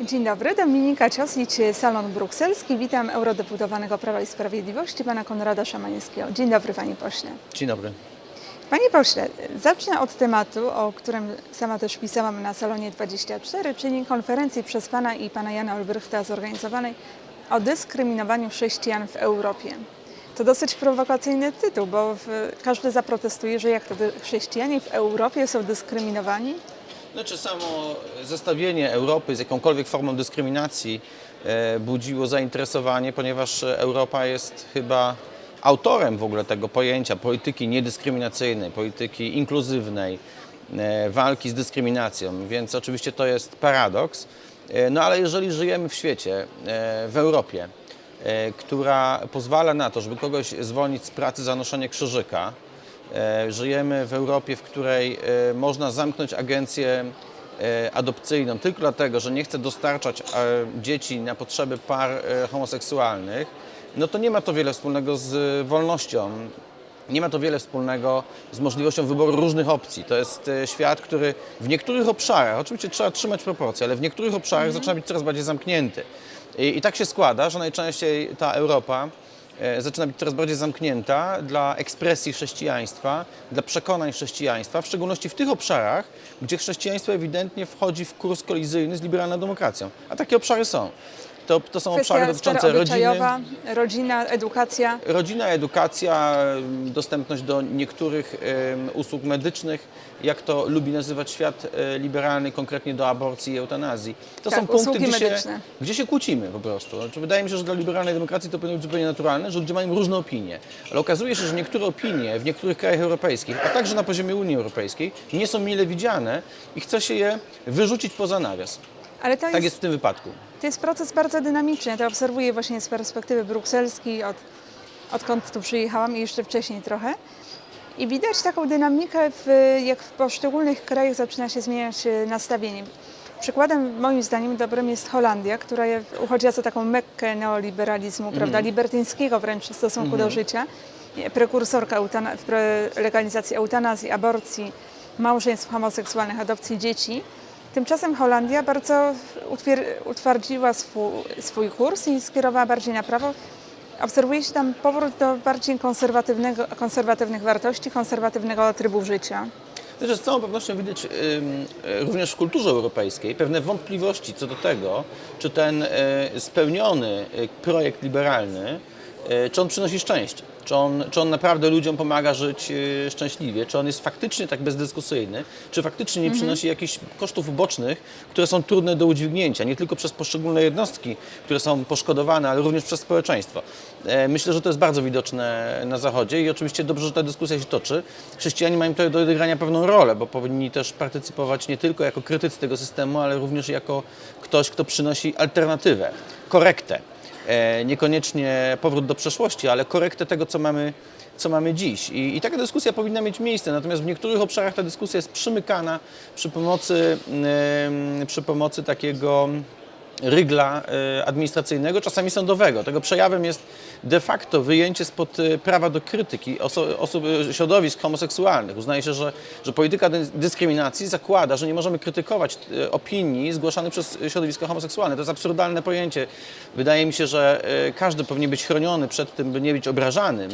Dzień dobry, Dominika Cioslić, Salon Brukselski. Witam eurodeputowanego Prawa i Sprawiedliwości, pana Konrada Szamańskiego. Dzień dobry, panie pośle. Dzień dobry. Panie pośle, zacznę od tematu, o którym sama też pisałam na Salonie 24, czyli konferencji przez pana i pana Jana Olbrychta zorganizowanej o dyskryminowaniu chrześcijan w Europie. To dosyć prowokacyjny tytuł, bo w, każdy zaprotestuje, że jak to chrześcijanie w Europie są dyskryminowani. Znaczy samo zestawienie Europy z jakąkolwiek formą dyskryminacji e, budziło zainteresowanie, ponieważ Europa jest chyba autorem w ogóle tego pojęcia polityki niedyskryminacyjnej, polityki inkluzywnej, e, walki z dyskryminacją, więc oczywiście to jest paradoks. E, No ale jeżeli żyjemy w świecie, w Europie, która pozwala na to, żeby kogoś zwolnić z pracy za noszenie krzyżyka, Żyjemy w Europie, w której e, można zamknąć agencję e, adopcyjną tylko dlatego, że nie chce dostarczać e, dzieci na potrzeby par e, homoseksualnych, no to nie ma to wiele wspólnego z wolnością. Nie ma to wiele wspólnego z możliwością wyboru różnych opcji. To jest e, świat, który w niektórych obszarach, oczywiście trzeba trzymać proporcje, ale w niektórych obszarach zaczyna być coraz bardziej zamknięty. I, I tak się składa, że najczęściej ta Europa e, zaczyna być coraz bardziej zamknięta dla ekspresji chrześcijaństwa, dla przekonań chrześcijaństwa, w szczególności w tych obszarach, gdzie chrześcijaństwo ewidentnie wchodzi w kurs kolizyjny z liberalną demokracją. A takie obszary są. To, to są obszary dotyczące rodziny, rodzina, edukacja. Rodzina, edukacja, dostępność do niektórych usług medycznych, jak to lubi nazywać świat e, liberalny, konkretnie do aborcji i eutanazji. To Tak, są punkty, gdzie się, gdzie się kłócimy po prostu. Znaczy, wydaje mi się, że dla liberalnej demokracji to powinno być zupełnie naturalne, że ludzie mają różne opinie. Ale okazuje się, że niektóre opinie w niektórych krajach europejskich, a także na poziomie Unii Europejskiej, nie są mile widziane i chce się je wyrzucić poza nawias. Ale to Tak jest, jest w tym wypadku. to jest proces bardzo dynamiczny. To obserwuję właśnie z perspektywy brukselskiej, od, odkąd tu przyjechałam i jeszcze wcześniej trochę. I widać taką dynamikę, w, jak w poszczególnych krajach zaczyna się zmieniać e, nastawienie. Przykładem moim zdaniem dobrym jest Holandia, która uchodziła za taką mekkę neoliberalizmu, prawda, libertyńskiego wręcz w stosunku do życia. Nie, Prekursorka eutana- legalizacji eutanazji, aborcji, małżeństw homoseksualnych, adopcji dzieci. Tymczasem Holandia bardzo utwardziła swój, swój kurs i skierowała bardziej na prawo. Obserwuje się tam powrót do bardziej konserwatywnego, konserwatywnych wartości, konserwatywnego trybu życia. Z całą pewnością widać również w kulturze europejskiej pewne wątpliwości co do tego, czy ten e, spełniony e, projekt liberalny, czy on przynosi szczęście, czy on, czy on naprawdę ludziom pomaga żyć e, szczęśliwie, czy on jest faktycznie tak bezdyskusyjny, czy faktycznie nie przynosi jakichś kosztów ubocznych, które są trudne do udźwignięcia, nie tylko przez poszczególne jednostki, które są poszkodowane, ale również przez społeczeństwo. E, Myślę, że to jest bardzo widoczne na Zachodzie i oczywiście dobrze, że ta dyskusja się toczy. Chrześcijanie mają tutaj do odegrania pewną rolę, bo powinni też partycypować nie tylko jako krytycy tego systemu, ale również jako ktoś, kto przynosi alternatywę, korektę. E, Niekoniecznie powrót do przeszłości, ale korektę tego, co mamy, co mamy dziś. I, I taka dyskusja powinna mieć miejsce, natomiast w niektórych obszarach ta dyskusja jest przymykana przy pomocy, przy pomocy takiego rygla e, administracyjnego, czasami sądowego. Tego przejawem jest de facto wyjęcie spod e, prawa do krytyki osób, e, środowisk homoseksualnych. Uznaje się, że, że polityka dys- dyskryminacji zakłada, że nie możemy krytykować e, opinii zgłaszanych przez środowisko homoseksualne. To jest absurdalne pojęcie. Wydaje mi się, że każdy powinien być chroniony przed tym, by nie być obrażanym.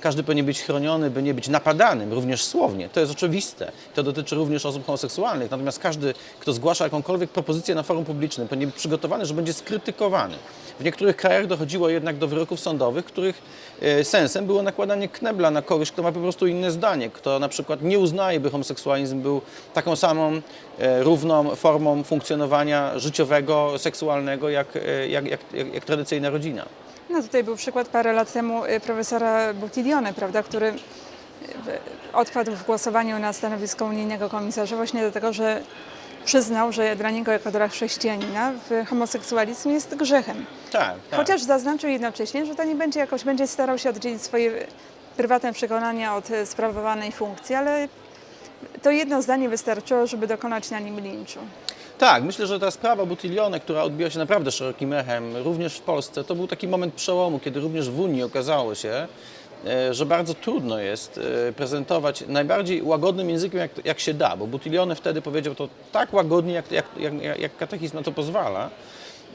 Każdy powinien być chroniony, by nie być napadanym, również słownie. To jest oczywiste. To dotyczy również osób homoseksualnych. Natomiast każdy, kto zgłasza jakąkolwiek propozycję na forum publicznym, powinien być przygotowany, że będzie skrytykowany. W niektórych krajach dochodziło jednak do wyroków sądowych, których e, sensem było nakładanie knebla na kogoś, kto ma po prostu inne zdanie, kto na przykład nie uznaje, by homoseksualizm był taką samą e, równą formą funkcjonowania życiowego, seksualnego, jak, e, jak, jak, jak, jak tradycyjna rodzina. No tutaj był przykład parę lat temu y, profesora Buttiglione, prawda, który y, odpadł w głosowaniu na stanowisko unijnego komisarza właśnie dlatego, że przyznał, że dla niego jako dla chrześcijanina w- homoseksualizm jest grzechem. Tak, tak. Chociaż zaznaczył jednocześnie, że to nie będzie jakoś, będzie starał się oddzielić swoje prywatne przekonania od e, sprawowanej funkcji, ale to jedno zdanie wystarczyło, żeby dokonać na nim linczu. Tak, myślę, że ta sprawa Buttiglione, która odbiła się naprawdę szerokim echem, również w Polsce, to był taki moment przełomu, kiedy również w Unii okazało się, e, że bardzo trudno jest e, prezentować najbardziej łagodnym językiem, jak, jak się da, bo Butilione wtedy powiedział to tak łagodnie, jak, jak, jak, jak katechizm na to pozwala,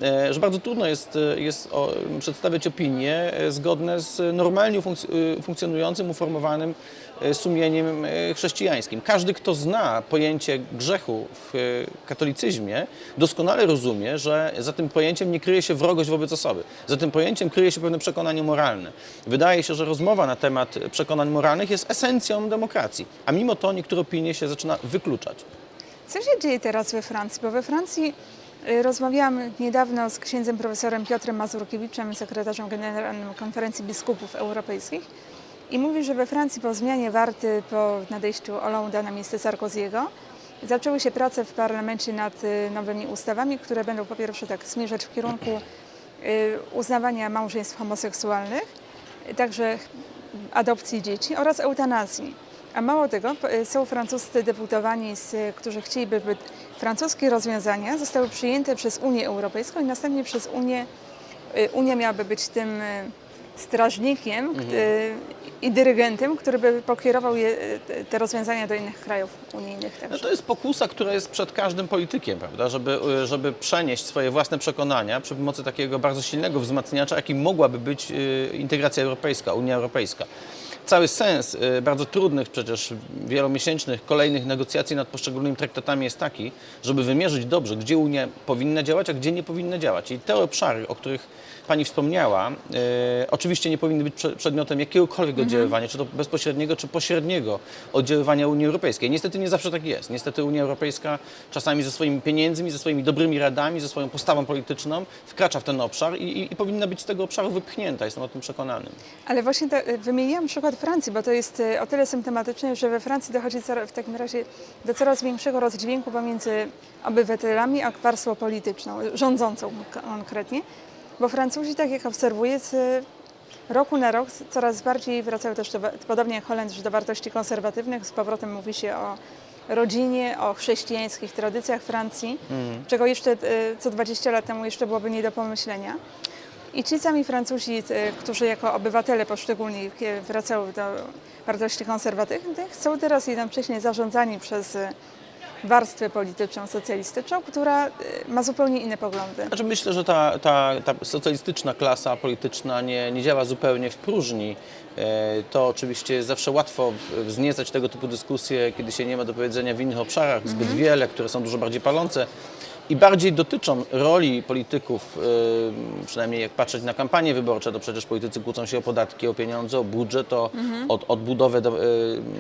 e, że bardzo trudno jest, jest o, przedstawiać opinie zgodne z normalnie funkc- funkcjonującym, uformowanym sumieniem e, chrześcijańskim. Każdy, kto zna pojęcie grzechu w e, katolicyzmie, doskonale rozumie, że za tym pojęciem nie kryje się wrogość wobec osoby. Za tym pojęciem kryje się pewne przekonanie moralne. Wydaje się, że rozmowa na temat przekonań moralnych jest esencją demokracji, a mimo to niektóre opinie się zaczyna wykluczać. Co się dzieje teraz we Francji? Bo we Francji rozmawiałam niedawno z księdzem profesorem Piotrem Mazurkiewiczem, sekretarzem generalnym Konferencji Biskupów Europejskich i mówi, że we Francji po zmianie Warty, po nadejściu Hollande'a na miejsce Sarkoziego, zaczęły się prace w parlamencie nad y, nowymi ustawami, które będą po pierwsze tak zmierzać w kierunku y, uznawania małżeństw homoseksualnych, także adopcji dzieci oraz eutanazji. A mało tego, y, są francuscy deputowani, którzy chcieliby, by francuskie rozwiązania zostały przyjęte przez Unię Europejską i następnie przez Unię, Unia miałaby być tym y, strażnikiem y, i dyrygentem, który by pokierował je, y, te- rozwiązania do innych krajów unijnych. No Także. to jest pokusa, która jest przed każdym politykiem, prawda? Żeby, żeby przenieść swoje własne przekonania przy pomocy takiego bardzo silnego wzmacniacza, jakim mogłaby być y, integracja europejska, Unia Europejska. Cały sens y, bardzo trudnych, przecież wielomiesięcznych, kolejnych negocjacji nad poszczególnymi traktatami jest taki, żeby wymierzyć dobrze, gdzie Unia powinna działać, a gdzie nie powinna działać. I te obszary, o których Pani wspomniała, y, oczywiście nie powinny być prze- przedmiotem jakiegokolwiek oddziaływania, czy to bezpośredniego, czy pośredniego oddziaływania Unii Europejskiej. Niestety nie zawsze tak jest. Niestety Unia Europejska czasami ze swoimi pieniędzmi, ze swoimi dobrymi radami, ze swoją postawą polityczną wkracza w ten obszar i, i, i powinna być z tego obszaru wypchnięta. Jestem o tym przekonany. Ale właśnie y, wymieniłam przykład Francji, bo to jest y, o tyle symptomatyczne, że we Francji dochodzi w takim razie do coraz większego rozdźwięku pomiędzy obywatelami a warstwą polityczną, rządzącą konkretnie. Bo Francuzi, tak jak obserwuję, z roku na rok coraz bardziej wracają też, do, podobnie jak Holendrzy, do wartości konserwatywnych. Z powrotem mówi się o rodzinie, o chrześcijańskich tradycjach Francji, czego jeszcze y, co 20 lat temu jeszcze byłoby nie do pomyślenia. I ci sami Francuzi, e, którzy jako obywatele poszczególni e, wracają do wartości konserwatywnych, są teraz jednocześnie zarządzani przez e, warstwę polityczną, socjalistyczną, która ma zupełnie inne poglądy. Znaczy myślę, że ta, ta, ta socjalistyczna klasa polityczna nie, nie działa zupełnie w próżni. E, To oczywiście jest zawsze łatwo wzniecać tego typu dyskusje, kiedy się nie ma do powiedzenia w innych obszarach zbyt wiele, które są dużo bardziej palące i bardziej dotyczą roli polityków, e, przynajmniej jak patrzeć na kampanie wyborcze, to przecież politycy kłócą się o podatki, o pieniądze, o budżet, o od, odbudowę do, e,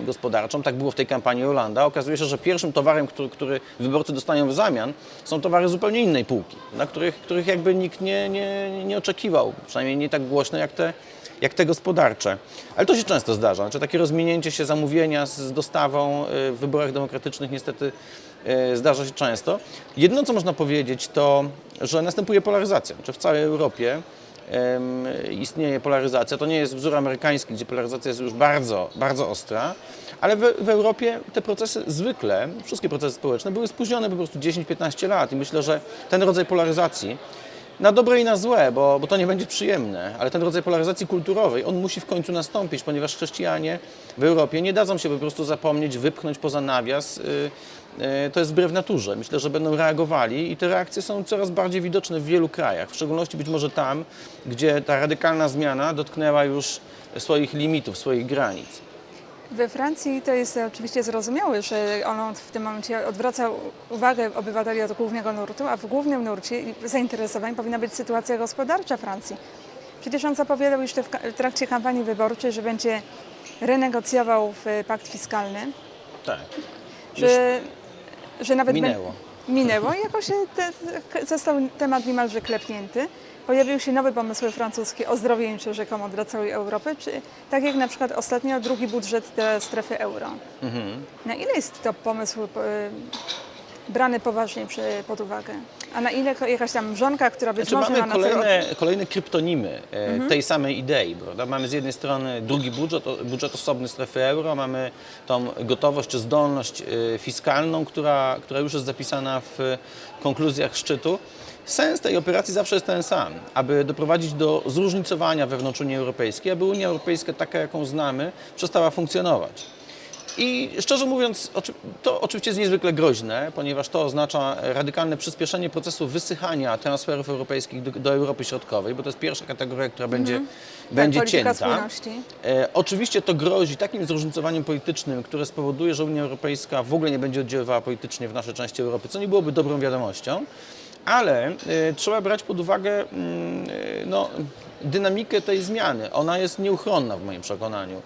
gospodarczą. Tak było w tej kampanii Holanda. Okazuje się, że pierwszym towarem, który, który wyborcy dostają w zamian, są towary zupełnie innej półki, na których, których jakby nikt nie, nie, nie oczekiwał, przynajmniej nie tak głośno jak te, jak te gospodarcze. Ale to się często zdarza. Znaczy takie rozminięcie się zamówienia z, dostawą e, w wyborach demokratycznych niestety zdarza się często. Jedyne, co można powiedzieć, to, że następuje polaryzacja. Czy w całej Europie istnieje polaryzacja. To nie jest wzór amerykański, gdzie polaryzacja jest już bardzo, bardzo ostra, ale w, w Europie te procesy zwykle, wszystkie procesy społeczne były spóźnione po prostu 10-15 lat i myślę, że ten rodzaj polaryzacji na dobre i na złe, bo, bo to nie będzie przyjemne, ale ten rodzaj polaryzacji kulturowej, on musi w końcu nastąpić, ponieważ chrześcijanie w Europie nie dadzą się po prostu zapomnieć, wypchnąć poza nawias. Y, To jest wbrew naturze. Myślę, że będą reagowali i te reakcje są coraz bardziej widoczne w wielu krajach, w szczególności być może tam, gdzie ta radykalna zmiana dotknęła już swoich limitów, swoich granic. We Francji to jest oczywiście zrozumiałe, że on w tym momencie odwraca uwagę obywateli od głównego nurtu, a w głównym nurcie zainteresowań powinna być sytuacja gospodarcza Francji. Przecież on zapowiadał jeszcze w, trakcie kampanii wyborczej, że będzie renegocjował w pakt fiskalny, Tak. że, że nawet Minęło. minęło i jakoś te, został temat niemalże klepnięty. Pojawiły się nowe pomysły francuskie ozdrowieńcze rzekomo dla całej Europy, czy tak jak na przykład ostatnio drugi budżet dla strefy euro. Na ile jest to pomysł brany poważnie przy, pod uwagę. A na ile jakaś tam mrzonka, która być Znaczy może mamy ma na celu... kolejne, kolejne kryptonimy e, Mhm. tej samej idei. Prawda? Mamy z jednej strony drugi budżet, budżet osobny strefy euro, mamy tą gotowość czy zdolność e, fiskalną, która, która już jest zapisana w konkluzjach szczytu. Sens tej operacji zawsze jest ten sam, aby doprowadzić do zróżnicowania wewnątrz Unii Europejskiej, aby Unia Europejska taka, jaką znamy, przestała funkcjonować. I szczerze mówiąc, to oczywiście jest niezwykle groźne, ponieważ to oznacza radykalne przyspieszenie procesu wysychania transferów europejskich do, do Europy Środkowej, bo to jest pierwsza kategoria, która będzie, będzie tak, polityka cięta. E, oczywiście to grozi takim zróżnicowaniem politycznym, które spowoduje, że Unia Europejska w ogóle nie będzie oddziaływała politycznie w naszej części Europy, co nie byłoby dobrą wiadomością, ale e, trzeba brać pod uwagę mm, e, no, dynamikę tej zmiany. Ona jest nieuchronna w moim przekonaniu.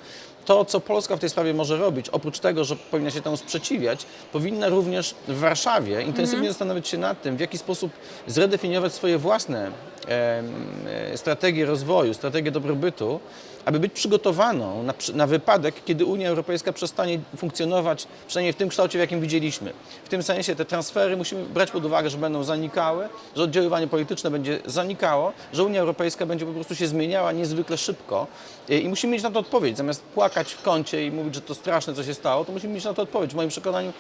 To, co Polska w tej sprawie może robić, oprócz tego, że powinna się temu sprzeciwiać, powinna również w Warszawie intensywnie zastanowić się nad tym, w jaki sposób zredefiniować swoje własne em, strategie rozwoju, strategie dobrobytu, aby być przygotowaną na, na wypadek, kiedy Unia Europejska przestanie funkcjonować, przynajmniej w tym kształcie, w jakim widzieliśmy. W tym sensie te transfery musimy brać pod uwagę, że będą zanikały, że oddziaływanie polityczne będzie zanikało, że Unia Europejska będzie po prostu się zmieniała niezwykle szybko e, i musimy mieć na to odpowiedź. Zamiast płakać w kącie i mówić, że to straszne, co się stało, to musimy mieć na to odpowiedź. W moim przekonaniu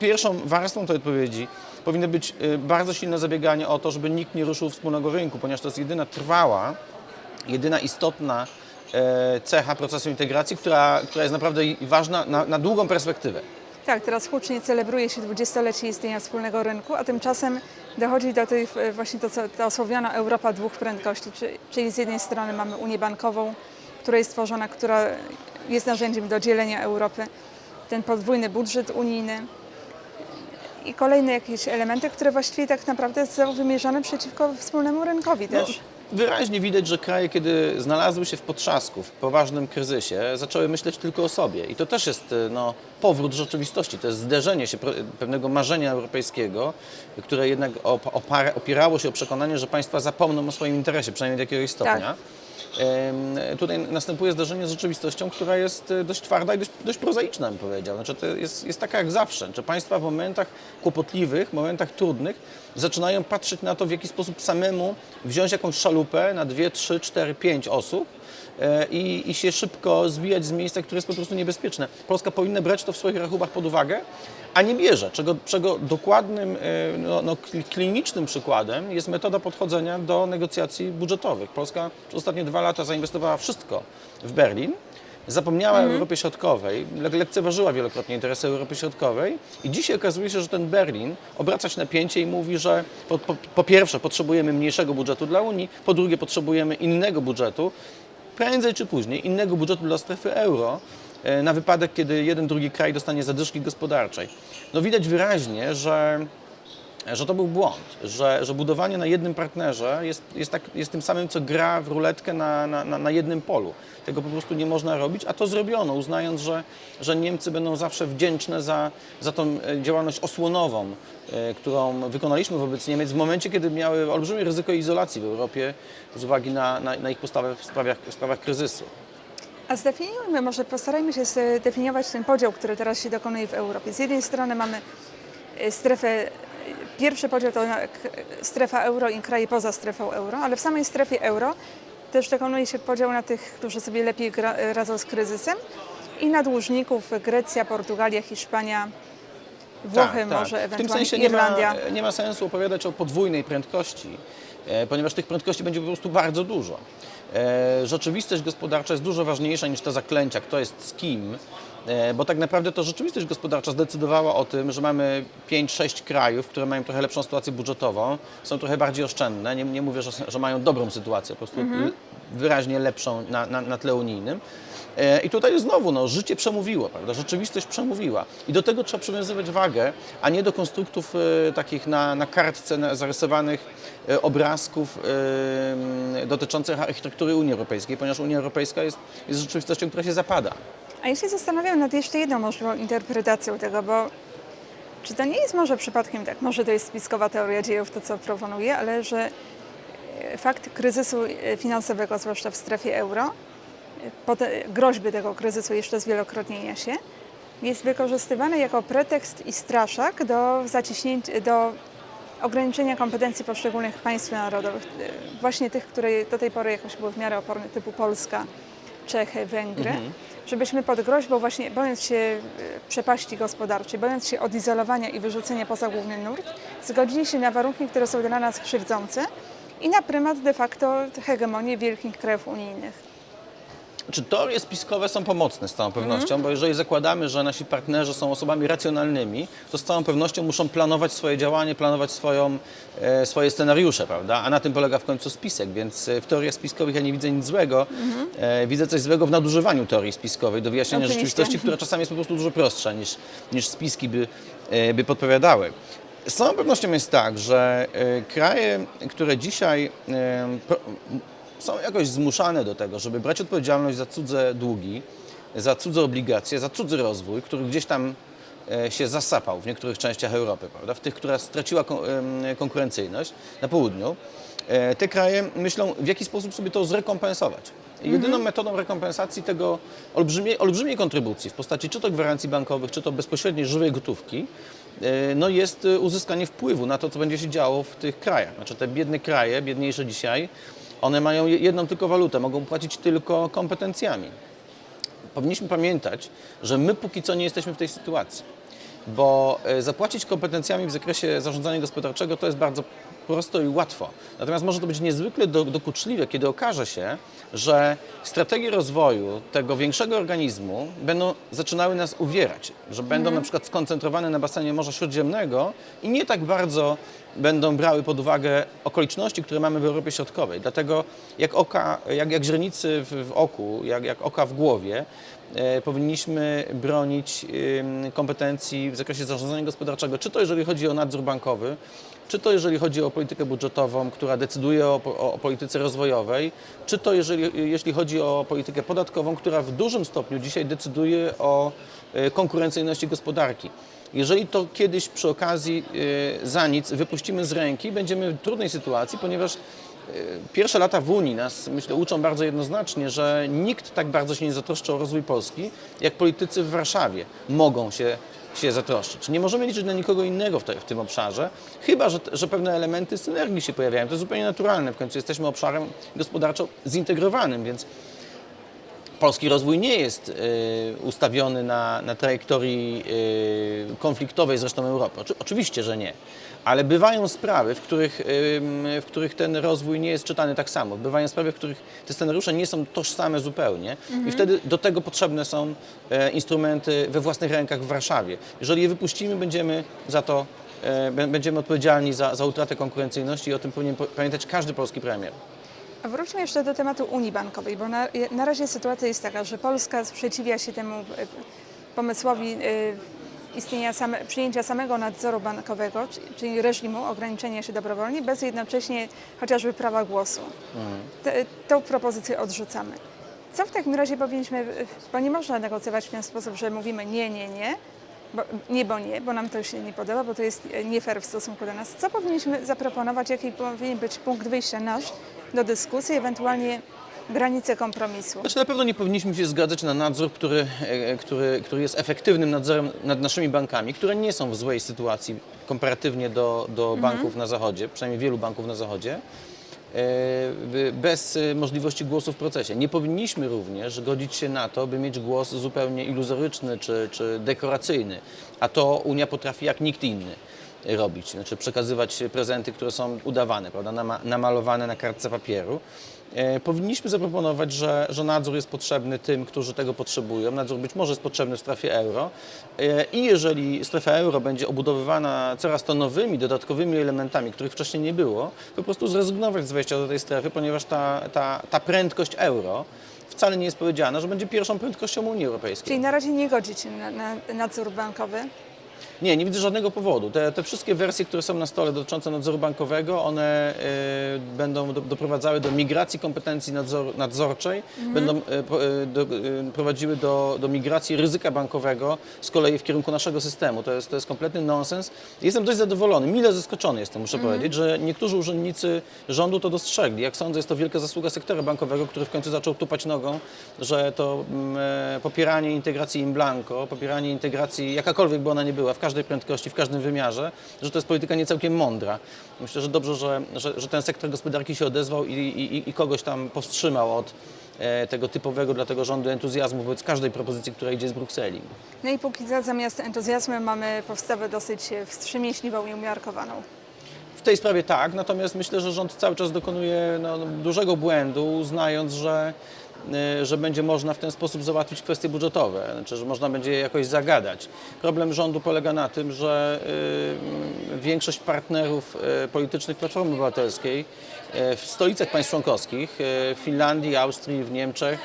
pierwszą warstwą tej odpowiedzi powinno być e, bardzo silne zabieganie o to, żeby nikt nie ruszył wspólnego rynku, ponieważ to jest jedyna trwała, jedyna istotna e, cecha procesu integracji, która, która jest naprawdę ważna na, na długą perspektywę. Tak, teraz hucznie celebruje się 20-lecie istnienia wspólnego rynku, a tymczasem dochodzi do tej właśnie to, ta osławiona Europa dwóch prędkości, czy- czyli z jednej strony mamy Unię Bankową, która jest tworzona, która jest narzędziem do dzielenia Europy, ten podwójny budżet unijny i kolejne jakieś elementy, które właściwie tak naprawdę są wymierzone przeciwko wspólnemu rynkowi No, też. wyraźnie widać, że kraje, kiedy znalazły się w potrzasku, w poważnym kryzysie, zaczęły myśleć tylko o sobie. I to też jest e, no, powrót rzeczywistości. To jest zderzenie się pewnego marzenia europejskiego, które jednak opierało się o przekonanie, że państwa zapomną o swoim interesie, przynajmniej do jakiegoś stopnia. Em, Tutaj następuje zdarzenie z rzeczywistością, która jest e, dość twarda i dość, dość prozaiczna, bym powiedział. Znaczy, to jest, jest taka jak zawsze, że państwa w momentach kłopotliwych, momentach trudnych zaczynają patrzeć na to, w jaki sposób samemu wziąć jakąś szalupę na dwie, trzy, cztery, pięć osób i, i się szybko zwijać z miejsca, które jest po prostu niebezpieczne. Polska powinna brać to w swoich rachubach pod uwagę, a nie bierze, czego, czego dokładnym, e, no, no, kli- klinicznym przykładem jest metoda podchodzenia do negocjacji budżetowych. Polska przez ostatnie dwa lata zainwestowała wszystko w Berlin, zapomniała o Europie Środkowej, le- lekceważyła wielokrotnie interesy Europy Środkowej i dzisiaj okazuje się, że ten Berlin obraca się na pięcie i mówi, że po, po, po pierwsze potrzebujemy mniejszego budżetu dla Unii, po drugie potrzebujemy innego budżetu, prędzej czy później innego budżetu dla strefy euro e, na wypadek, kiedy jeden, drugi kraj dostanie zadyszki gospodarczej. No widać wyraźnie, że że to był błąd, że, że budowanie na jednym partnerze jest, jest, tak, jest tym samym, co gra w ruletkę na, na, na jednym polu. Tego po prostu nie można robić, a to zrobiono, uznając, że, że Niemcy będą zawsze wdzięczne za, za tą e, działalność osłonową, e, którą wykonaliśmy wobec Niemiec w momencie, kiedy miały olbrzymie ryzyko izolacji w Europie z uwagi na, na, na ich postawę w sprawach, w sprawach kryzysu. A zdefiniujmy, może postarajmy się zdefiniować ten podział, który teraz się dokonuje w Europie. Z jednej strony mamy e, strefę, pierwszy podział to strefa euro i kraje poza strefą euro, ale w samej strefie euro też dokonuje się podział na tych, którzy sobie lepiej radzą z kryzysem i na dłużników Grecja, Portugalia, Hiszpania, Włochy może W tym ewentualnie sensie nie ma, nie ma sensu opowiadać o podwójnej prędkości, e, ponieważ tych prędkości będzie po prostu bardzo dużo. E, Rzeczywistość gospodarcza jest dużo ważniejsza niż te zaklęcia, kto jest z kim, bo tak naprawdę to rzeczywistość gospodarcza zdecydowała o tym, że mamy 5-6 krajów, które mają trochę lepszą sytuację budżetową, są trochę bardziej oszczędne, nie, nie mówię, że, że mają dobrą sytuację, po prostu l- wyraźnie lepszą na, na, na tle unijnym. E, I tutaj znowu no, życie przemówiło, prawda? rzeczywistość przemówiła. I do tego trzeba przywiązywać wagę, a nie do konstruktów e, takich na, na kartce na, zarysowanych e, obrazków e, dotyczących architektury Unii Europejskiej, ponieważ Unia Europejska jest, jest rzeczywistością, która się zapada. A ja się zastanawiam nad jeszcze jedną możliwą interpretacją tego, bo czy to nie jest może przypadkiem tak, może to jest spiskowa teoria dziejów, to co proponuję, ale że e, fakt kryzysu e, finansowego, zwłaszcza w strefie euro, e, groźby tego kryzysu jeszcze zwielokrotnienia się, jest wykorzystywany jako pretekst i straszak do do ograniczenia kompetencji poszczególnych państw narodowych. Właśnie tych, które do tej pory jakoś były w miarę oporne, typu Polska, Czechy, Węgry. Żebyśmy pod groźbą właśnie, bojąc się e, przepaści gospodarczej, bojąc się odizolowania i wyrzucenia poza główny nurt, zgodzili się na warunki, które są dla nas krzywdzące i na prymat de facto hegemonii wielkich krajów unijnych. Czy teorie spiskowe są pomocne z całą pewnością, bo jeżeli zakładamy, że nasi partnerzy są osobami racjonalnymi, to z całą pewnością muszą planować swoje działanie, planować swoją, e, swoje scenariusze, prawda? A na tym polega w końcu spisek, więc e, w teoriach spiskowych ja nie widzę nic złego. E, widzę coś złego w nadużywaniu teorii spiskowej do wyjaśnienia Oczywiście. rzeczywistości, która czasami jest po prostu dużo prostsza niż, niż spiski by, e, by podpowiadały. Z całą pewnością jest tak, że e, kraje, które dzisiaj e, pro, są jakoś zmuszane do tego, żeby brać odpowiedzialność za cudze długi, za cudze obligacje, za cudzy rozwój, który gdzieś tam e, się zasapał w niektórych częściach Europy, prawda? w tych, która straciła konkurencyjność na południu. E, Te kraje myślą, w jaki sposób sobie to zrekompensować. Jedyną metodą rekompensacji tego olbrzymiej, olbrzymiej kontrybucji w postaci czy to gwarancji bankowych, czy to bezpośredniej żywej gotówki, e, no jest uzyskanie wpływu na to, co będzie się działo w tych krajach. Znaczy te biedne kraje, biedniejsze dzisiaj, one mają je- jedną tylko walutę, mogą płacić tylko kompetencjami. Powinniśmy pamiętać, że my póki co nie jesteśmy w tej sytuacji, bo e, zapłacić kompetencjami w zakresie zarządzania gospodarczego to jest bardzo prosto i łatwo. Natomiast może to być niezwykle do- dokuczliwe, kiedy okaże się, że strategie rozwoju tego większego organizmu będą zaczynały nas uwierać, że będą na przykład skoncentrowane na basenie Morza Śródziemnego i nie tak bardzo będą brały pod uwagę okoliczności, które mamy w Europie Środkowej. Dlatego jak, oka, jak, jak źrenicy w, w oku, jak, jak oka w głowie, powinniśmy bronić kompetencji w zakresie zarządzania gospodarczego, czy to jeżeli chodzi o nadzór bankowy, czy to jeżeli chodzi o politykę budżetową, która decyduje o, o, o polityce rozwojowej, czy to jeżeli, jeśli chodzi o politykę podatkową, która w dużym stopniu dzisiaj decyduje o e, konkurencyjności gospodarki. Jeżeli to kiedyś przy okazji e, za nic wypuścimy z ręki, będziemy w trudnej sytuacji, ponieważ e, pierwsze lata w Unii nas, myślę, uczą bardzo jednoznacznie, że nikt tak bardzo się nie zatroszczy o rozwój Polski, jak politycy w Warszawie mogą się, się zatroszczyć. Nie możemy liczyć na nikogo innego w, te, w tym obszarze, chyba że, że pewne elementy synergii się pojawiają. To jest zupełnie naturalne. W końcu jesteśmy obszarem gospodarczo zintegrowanym, więc polski rozwój nie jest y, ustawiony na, na trajektorii y, konfliktowej zresztą Europy. Oczy, oczywiście, że nie. Ale bywają sprawy, w których, w których ten rozwój nie jest czytany tak samo. Bywają sprawy, w których te scenariusze nie są tożsame zupełnie i wtedy do tego potrzebne są e, instrumenty we własnych rękach w Warszawie. Jeżeli je wypuścimy, będziemy za to e, będziemy odpowiedzialni za, za utratę konkurencyjności i o tym powinien po- pamiętać każdy polski premier. A Wróćmy jeszcze do tematu Unii Bankowej, bo na, na razie sytuacja jest taka, że Polska sprzeciwia się temu e, pomysłowi istnienia same, przyjęcia samego nadzoru bankowego, czy- czyli reżimu ograniczenia się dobrowolnie, bez jednocześnie chociażby prawa głosu. Te, tą propozycję odrzucamy. Co w takim razie powinniśmy, bo nie można negocjować w ten sposób, że mówimy nie, nie, nie, bo, nie, bo nie, bo nam to się nie podoba, bo to jest e, nie fair w stosunku do nas. Co powinniśmy zaproponować, jaki powinien być punkt wyjścia nasz do dyskusji, ewentualnie granice kompromisu? Znaczy na pewno nie powinniśmy się zgadzać na nadzór, który, e, który, który jest efektywnym nadzorem nad naszymi bankami, które nie są w złej sytuacji komparatywnie do, do banków na Zachodzie, przynajmniej wielu banków na Zachodzie, e, bez e, możliwości głosu w procesie. Nie powinniśmy również godzić się na to, by mieć głos zupełnie iluzoryczny czy, czy dekoracyjny, a to Unia potrafi jak nikt inny robić, znaczy przekazywać prezenty, które są udawane, prawda, nama- namalowane na kartce papieru. E, Powinniśmy zaproponować, że, że nadzór jest potrzebny tym, którzy tego potrzebują. Nadzór być może jest potrzebny w strefie euro E, i jeżeli strefa euro będzie obudowywana coraz to nowymi, dodatkowymi elementami, których wcześniej nie było, po prostu zrezygnować z wejścia do tej strefy, ponieważ ta, ta, ta prędkość euro wcale nie jest powiedziana, że będzie pierwszą prędkością Unii Europejskiej. Czyli na razie nie godzić na, na nadzór bankowy. Nie, nie widzę żadnego powodu. Te, te wszystkie wersje, które są na stole dotyczące nadzoru bankowego, one y, będą do, doprowadzały do migracji kompetencji nadzor, nadzorczej, będą y, y, do, y, prowadziły do, do migracji ryzyka bankowego z kolei w kierunku naszego systemu. To jest, to jest kompletny nonsens. Jestem dość zadowolony, mile zaskoczony jestem, muszę powiedzieć, że niektórzy urzędnicy rządu to dostrzegli. Jak sądzę, jest to wielka zasługa sektora bankowego, który w końcu zaczął tupać nogą, że to e, popieranie integracji in blanco, popieranie integracji, jakakolwiek by ona nie była, w każdej prędkości, w każdym wymiarze, że to jest polityka nie całkiem mądra. Myślę, że dobrze, że, że, że ten sektor gospodarki się odezwał i, i, i kogoś tam powstrzymał od e, tego typowego dla tego rządu entuzjazmu wobec każdej propozycji, która idzie z Brukseli. No i póki co zamiast entuzjazmu mamy postawę dosyć wstrzemięźliwą i umiarkowaną. W tej sprawie tak, natomiast myślę, że rząd cały czas dokonuje no, dużego błędu, uznając, że, że będzie można w ten sposób załatwić kwestie budżetowe, znaczy, że można będzie je jakoś zagadać. Problem rządu polega na tym, że y, większość partnerów y, politycznych Platformy Obywatelskiej y, w stolicach państw członkowskich, y, w Finlandii, Austrii, w Niemczech,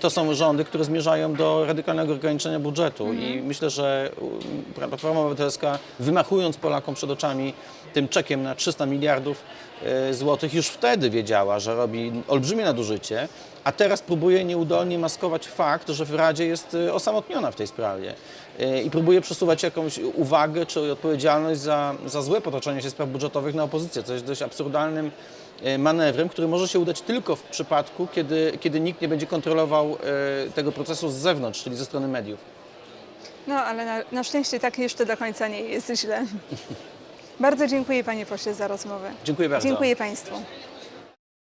To są rządy, które zmierzają do radykalnego ograniczenia budżetu. I myślę, że Platforma Obywatelska wymachując Polakom przed oczami tym czekiem na 300 miliardów złotych już wtedy wiedziała, że robi olbrzymie nadużycie, a teraz próbuje nieudolnie maskować fakt, że w Radzie jest e, osamotniona w tej sprawie E, i próbuje przesuwać jakąś uwagę czy odpowiedzialność za, za złe potoczenie się spraw budżetowych na opozycję, co jest dość absurdalnym e, manewrem, który może się udać tylko w przypadku, kiedy, kiedy nikt nie będzie kontrolował tego procesu z zewnątrz, czyli ze strony mediów. No ale na, na szczęście tak jeszcze do końca nie jest źle. Bardzo dziękuję panie pośle za rozmowę. Dziękuję bardzo. Dziękuję państwu.